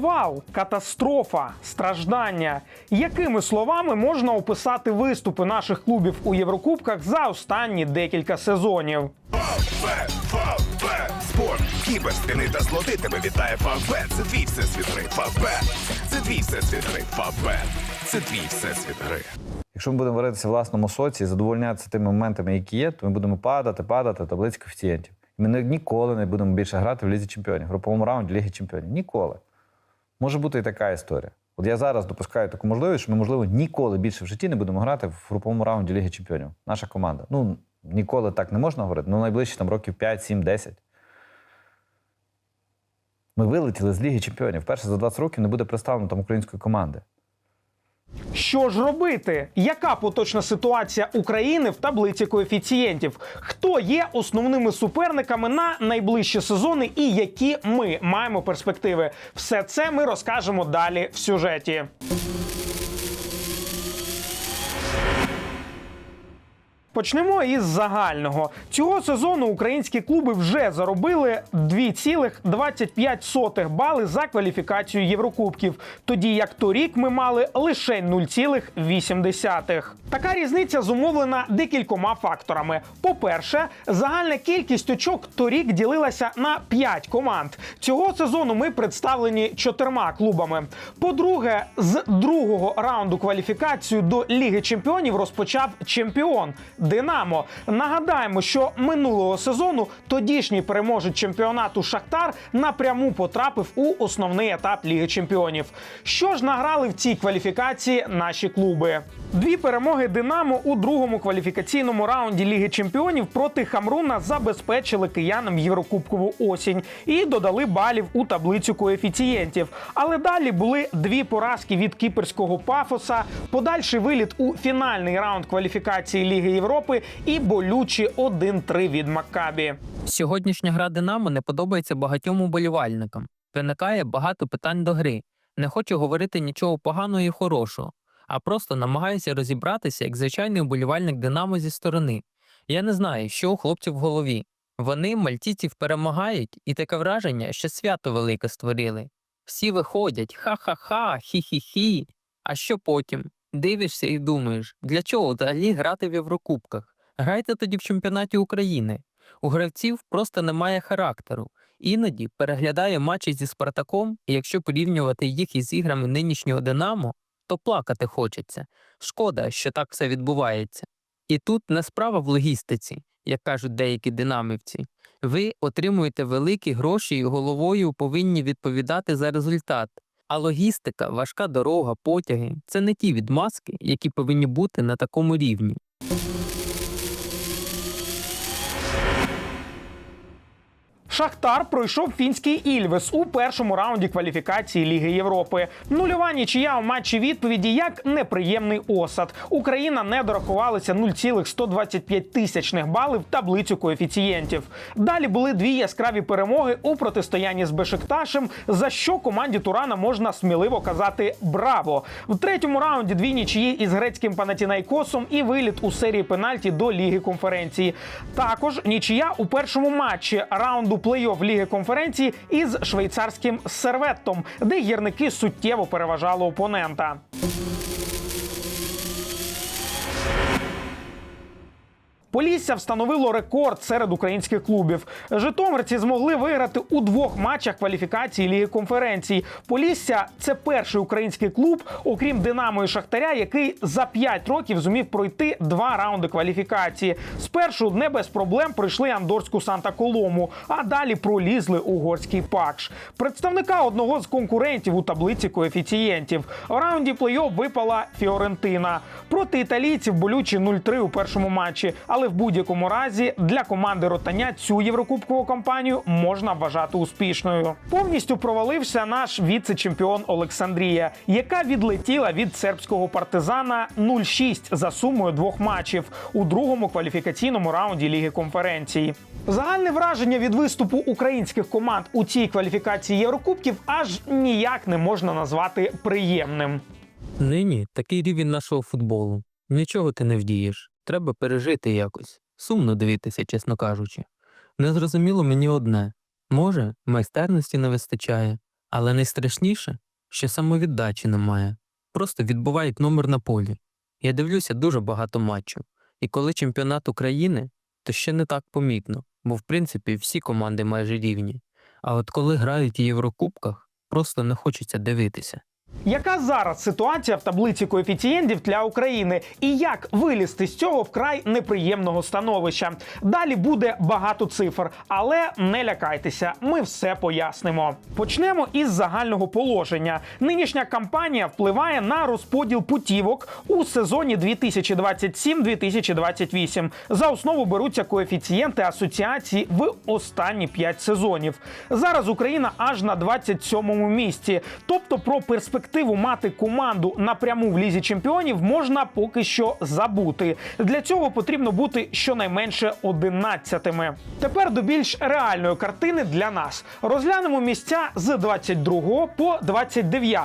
Провал, катастрофа, страждання. Якими словами можна описати виступи наших клубів у Єврокубках за останні декілька сезонів? Спорт, кібер, стіни та злоти тебе вітає Фавбет. Це твій всесвіт гри, Фавбет. Це твій всесвіт гри, Фавбет. Це твій всесвіт гри. Якщо ми будемо варитися в власному соці і задовольнятися тими моментами, які є, то ми будемо падати, падати таблиць коефіцієнтів. Ми не- ніколи не будемо більше грати в Лізі Чемпіонів, в груповому раунді Ліги Чемпіонів. Ніколи. Може бути і така історія. От я зараз допускаю таку можливість, що ми, можливо, ніколи більше в житті не будемо грати в груповому раунді Ліги Чемпіонів. Наша команда. Ну, ніколи так не можна говорити, ну найближчі там років 5, 7, 10. Ми вилетіли з Ліги Чемпіонів. Вперше за 20 років не буде представлено там української команди. Що ж робити? Яка поточна ситуація України в таблиці коефіцієнтів? Хто є основними суперниками на найближчі сезони і які ми маємо перспективи? Все це ми розкажемо далі в сюжеті. Почнемо із загального. Цього сезону українські клуби вже заробили 2,25 бали за кваліфікацію Єврокубків, тоді як торік ми мали лише 0,8. Така різниця зумовлена декількома факторами. По-перше, загальна кількість очок торік ділилася на 5 команд. Цього сезону ми представлені чотирма клубами. По-друге, з другого раунду кваліфікацію до Ліги Чемпіонів розпочав чемпіон Динамо. Нагадаємо, що минулого сезону тодішній переможець чемпіонату Шахтар напряму потрапив у основний етап Ліги Чемпіонів. Що ж награли в цій кваліфікації наші клуби? Дві перемоги Динамо у другому кваліфікаційному раунді Ліги Чемпіонів проти Хамруна забезпечили киянам Єврокубкову осінь і додали балів у таблицю коефіцієнтів. Але далі були дві поразки від кіперського пафоса, подальший виліт у фінальний раунд кваліфікації Ліги Європи і болючі 1-3 від Маккабі. Сьогоднішня гра Динамо не подобається багатьом уболівальникам. Виникає багато питань до гри. Не хочу говорити нічого поганого і хорошого, а просто намагаюся розібратися як звичайний уболівальник Динамо зі сторони. Я не знаю, що у хлопців в голові. Вони мальтійців перемагають, і таке враження, що свято велике створили. Всі виходять ха-ха-ха, хі-хі-хі. А що потім? Дивишся і думаєш, для чого взагалі грати в Єврокубках? Грайте тоді в чемпіонаті України. У гравців просто немає характеру. Іноді переглядає матчі зі Спартаком, і якщо порівнювати їх із іграми нинішнього Динамо, то плакати хочеться. Шкода, що так все відбувається. І тут не справа в логістиці, як кажуть деякі динамівці. Ви отримуєте великі гроші і головою повинні відповідати за результат. А логістика, важка дорога, потяги це не ті відмазки, які повинні бути на такому рівні. Шахтар пройшов фінський Ільвес у першому раунді кваліфікації Ліги Європи. Нульова нічия у матчі відповіді як неприємний осад. Україна не дорахувалася 0,125 тисячних балів в таблицю коефіцієнтів. Далі були дві яскраві перемоги у протистоянні з Бешикташем, за що команді Турана можна сміливо казати браво. В третьому раунді дві нічиї із грецьким Панатінайкосом і виліт у серії пенальті до Ліги конференції. Також нічия у першому матчі раунду плей-офф Ліги конференції із швейцарським серветтом, де гірники суттєво переважали опонента. Полісся встановило рекорд серед українських клубів. Житомирці змогли виграти у двох матчах кваліфікації Ліги конференцій. Полісся це перший український клуб, окрім Динамо і Шахтаря, який за 5 років зумів пройти два раунди кваліфікації. Спершу не без проблем пройшли Андорську Санта Колому, а далі пролізли угорський Пакш. Представника одного з конкурентів у таблиці коефіцієнтів. В раунді плей-офф випала Фіорентина. Проти італійців болючі 0-3 у першому матчі. Але в будь-якому разі для команди Ротаня цю єврокубкову кампанію можна вважати успішною. Повністю провалився наш віце-чемпіон Олександрія, яка відлетіла від сербського партизана 0-6 за сумою двох матчів у другому кваліфікаційному раунді Ліги конференцій. Загальне враження від виступу українських команд у цій кваліфікації Єврокубків аж ніяк не можна назвати приємним. Нині такий рівень нашого футболу. Нічого ти не вдієш. Треба пережити якось. Сумно дивитися, чесно кажучи. Незрозуміло мені одне може, майстерності не вистачає, Але найстрашніше, що самовіддачі немає. Просто відбувають номер на полі. Я дивлюся дуже багато матчів, і коли чемпіонат України, то ще не так помітно, бо в принципі всі команди майже рівні. А от коли грають у Єврокубках, просто не хочеться дивитися. Яка зараз ситуація в таблиці коефіцієнтів для України і як вилізти з цього вкрай неприємного становища? Далі буде багато цифр, але не лякайтеся, ми все пояснимо. Почнемо із загального положення. Нинішня кампанія впливає на розподіл путівок у сезоні 2027-2028. За основу беруться коефіцієнти асоціації в останні 5 сезонів. Зараз Україна аж на 27-му місці. Тобто про перспективу мати команду напряму в лізі чемпіонів можна поки що забути. Для цього потрібно бути щонайменше 11-ми. Тепер до більш реальної картини для нас розглянемо місця з 22 по 29.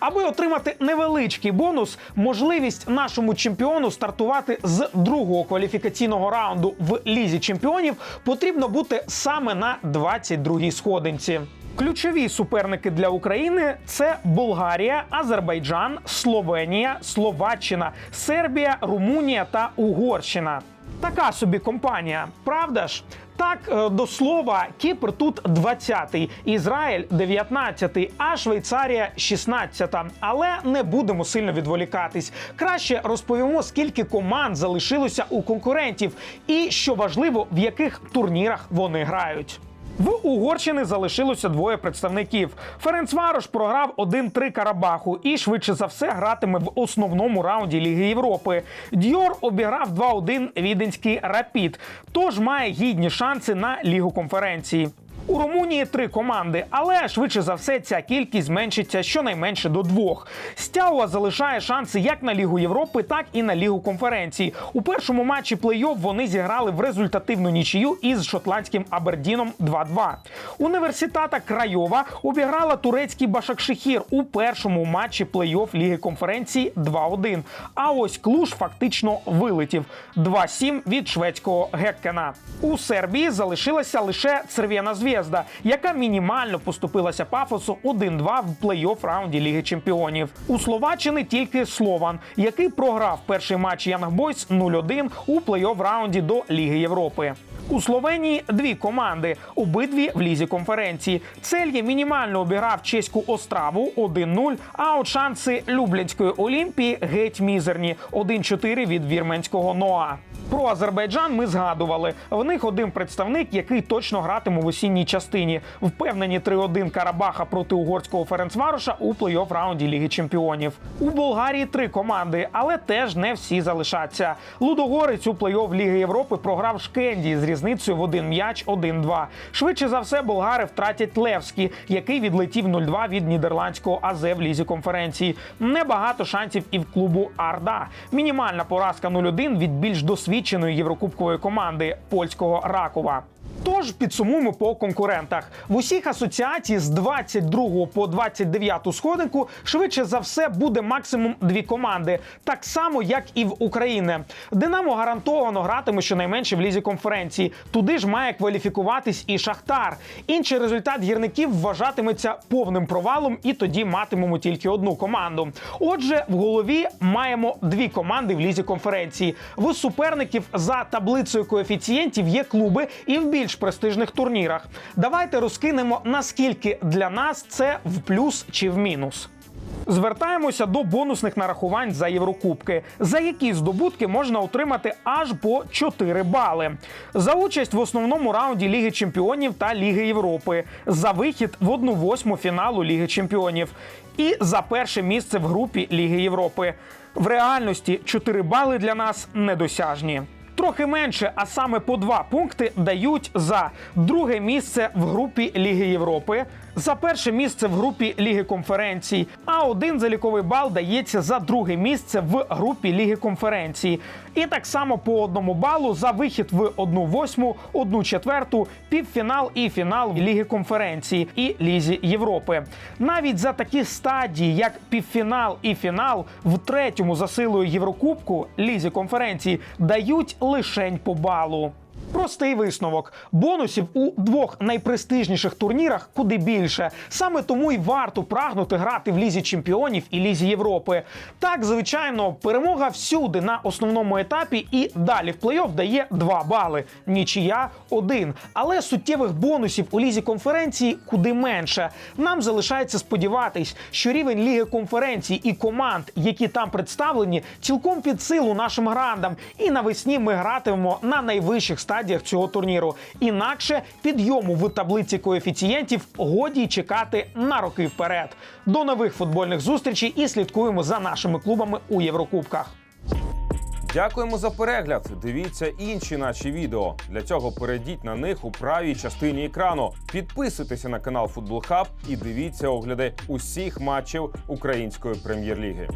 Аби отримати невеличкий бонус, можливість нашому чемпіону стартувати з другого кваліфікаційного раунду в лізі чемпіонів потрібно бути саме на 22-й сходинці. Ключові суперники для України це Болгарія, Азербайджан, Словенія, Словаччина, Сербія, Румунія та Угорщина. Така собі компанія, правда ж? Так, е, до слова, Кіпр тут 20-й, Ізраїль 19-й, а Швейцарія 16-та. Але не будемо сильно відволікатись. Краще розповімо, скільки команд залишилося у конкурентів, і що важливо, в яких турнірах вони грають. В Угорщини залишилося двоє представників. Ференц Варош програв 1-3 Карабаху і швидше за все гратиме в основному раунді Ліги Європи. Дьор обіграв 2-1 віденський Рапід, тож має гідні шанси на Лігу конференції. У Румунії три команди, але швидше за все ця кількість зменшиться щонайменше до двох. Стяуа залишає шанси як на Лігу Європи, так і на Лігу конференції. У першому матчі плей-офф вони зіграли в результативну нічию із шотландським Абердіном 2-2. Університата Крайова обіграла турецький Башакшехір у першому матчі плей-офф Ліги конференції 2-1. А ось Клуш фактично вилетів 2-7 від шведського Геккена. У Сербії залишилася лише Церв'яна Звєзда, яка мінімально поступилася пафосу 1-2 в плей-офф раунді Ліги Чемпіонів. У Словаччини тільки Слован, який програв перший матч Янг Бойс 0-1 у плей-офф раунді до Ліги Європи. У Словенії дві команди, обидві в лізі конференції. Цельє мінімально обіграв чеську Остраву 1-0, а от шанси Люблінської Олімпії геть мізерні 1-4 від вірменського Ноа. Про Азербайджан ми згадували. В них один представник, який точно гратиме в осінній частині. Впевнені 3-1 Карабаха проти угорського Ференцвароша у плей-офф раунді Ліги Чемпіонів. У Болгарії три команди, але теж не всі залишаться. Лудогорець у плей-офф Ліги Європи програв Шкенді з різницею в один м'яч 1-2. Швидше за все, болгари втратять Левський, який відлетів 0-2 від нідерландського АЗ в лізі конференції. Небагато шансів і в клубу Арда. Мінімальна поразка 0-1 від більш досвідченої єврокубкової команди польського Ракова. Тож підсумуємо по конкурентах. В усіх асоціацій з 22 по 29 сходинку швидше за все буде максимум дві команди, так само як і в Україні. Динамо гарантовано гратиме щонайменше в лізі конференції. Туди ж має кваліфікуватись і Шахтар. Інший результат гірників вважатиметься повним провалом, і тоді матимемо тільки одну команду. Отже, в голові маємо дві команди в лізі конференції. В суперників за таблицею коефіцієнтів є клуби і в більш престижних турнірах. Давайте розкинемо наскільки для нас це в плюс чи в мінус. Звертаємося до бонусних нарахувань за Єврокубки, за які здобутки можна отримати аж по 4 бали. За участь в основному раунді Ліги Чемпіонів та Ліги Європи, за вихід в 1-8 фіналу Ліги Чемпіонів і за перше місце в групі Ліги Європи. В реальності 4 бали для нас недосяжні. Трохи менше, а саме по два пункти дають за друге місце в групі Ліги Європи, за перше місце в групі Ліги конференцій, а один заліковий бал дається за друге місце в групі Ліги конференцій. І так само по одному балу за вихід в одну восьму, одну четверту, півфінал і фінал Ліги конференції і Лізі Європи. Навіть за такі стадії, як півфінал і фінал, в третьому за силою Єврокубку Лізі конференції дають лишень по балу. Простий висновок: бонусів у двох найпрестижніших турнірах куди більше. Саме тому й варто прагнути грати в лізі чемпіонів і лізі Європи. Так, звичайно, перемога всюди на основному етапі і далі в плей-офф дає 2 бали. Нічия один. Але суттєвих бонусів у лізі конференції куди менше. Нам залишається сподіватись, що рівень ліги конференцій і команд, які там представлені, цілком під силу нашим грандам. І навесні ми гратимемо на найвищих стадіях цього турніру. Інакше підйому в таблиці коефіцієнтів годі чекати на роки вперед. До нових футбольних зустрічей і слідкуємо за нашими клубами у Єврокубках. Дякуємо за перегляд. Дивіться інші наші відео. Для цього перейдіть на них у правій частині екрану. Підписуйтеся на канал Футбол Хаб і дивіться огляди усіх матчів української прем'єр-ліги.